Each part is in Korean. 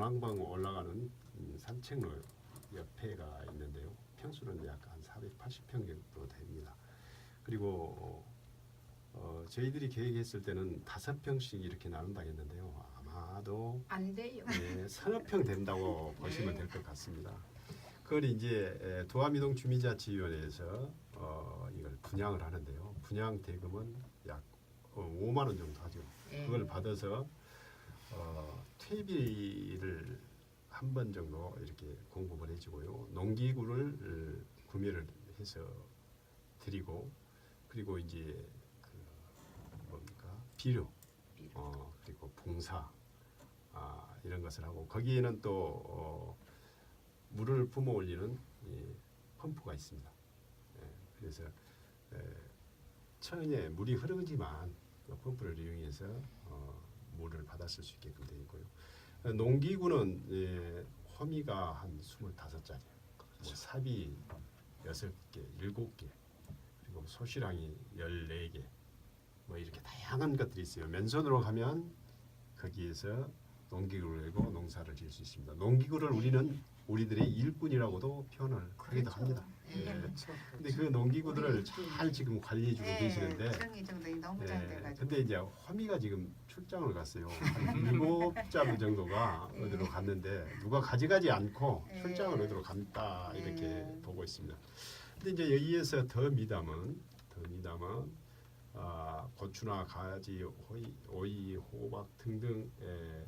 분황방 올라가는 음, 산책로 옆에가 있는데요. 평수는 약 한 480평 정도 됩니다. 그리고 어, 저희들이 계획했을 때는 다섯 평씩 이렇게 나눈다 했는데요. 아마도 안 돼요. 예, 서너 평 된다고 보시면 될 것 같습니다. 그걸 이제 에, 도암이동 주민자치위원회에서 어, 이걸 분양을 하는데요. 분양 대금은 약 어, 5만 원 정도 하죠. 예. 그걸 받아서 어, 퇴비를 한 번 정도 이렇게 공급을 해주고요. 농기구를 어, 구매를 해서 드리고 그리고 이제 그 뭡니까 비료. 어, 그리고 봉사 아, 이런 것을 하고 거기에는 또 어, 물을 뿜어 올리는 이 펌프가 있습니다. 예, 그래서 에, 천에 물이 흐르지만 그 펌프를 이용해서 어, 물을 받아 쓸수 있게끔 되어 있고요. 어, 농기구는 예, 호미가 한 25짜리, 뭐 삽이 6개, 7개, 그리고 소시랑이 14개, 뭐 이렇게 다양한 것들이 있어요. 맨손으로 가면 거기에서 농기구를 내고 농사를 지을 수 있습니다. 농기구를 우리는 우리들의 일꾼이라고도 표현을 하기도 합니다. 예. 예. 그렇죠. 근데 그 농기구들을 잘 지금 관리해주고 예, 계시는데 너무 잘 돼가지고. 근데 이제 허미가 지금 출장을 갔어요. 한 일곱 자루 정도가 예. 어디로 갔는데 누가 가져가지 않고 예. 출장을 어디로 갔다 이렇게 예. 보고 있습니다. 근데 이제 여기에서 더 미담은 더 미담은 아, 고추나 가지, 호이, 오이, 호박 등등 에,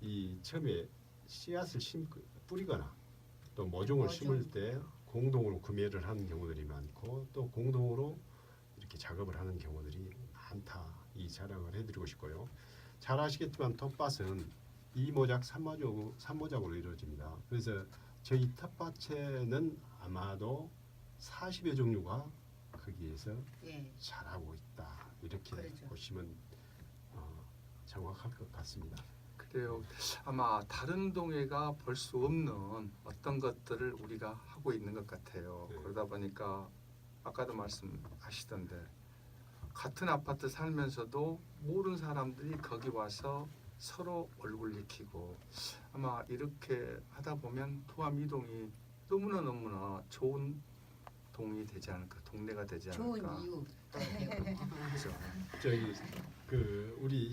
이 처음에 씨앗을 심 뿌리거나 또 모종을 모종. 심을 때 공동으로 구매를 하는 경우들이 많고 또 공동으로 이렇게 작업을 하는 경우들이 많다. 이 자랑을 해드리고 싶고요. 잘 아시겠지만 텃밭은 이모작 삼모작 삼모작으로 이루어집니다. 그래서 저희 텃밭에는 아마도 40여 종류가 거기에서 예. 자라고 있다. 이렇게 그렇죠. 보시면 어, 정확할 것 같습니다. 그래요. 아마 다른 동해가 볼 수 없는 어떤 것들을 우리가 하고 있는 것 같아요. 네. 그러다 보니까 아까도 말씀하시던데 같은 아파트 살면서도 모르는 사람들이 거기 와서 서로 얼굴 익히고 아마 이렇게 하다 보면 토암 이동이 너무나 너무나 좋은 동이 되지 않을까, 동네가 되지 좋은 않을까. 이유. 그렇죠. 저희 그 우리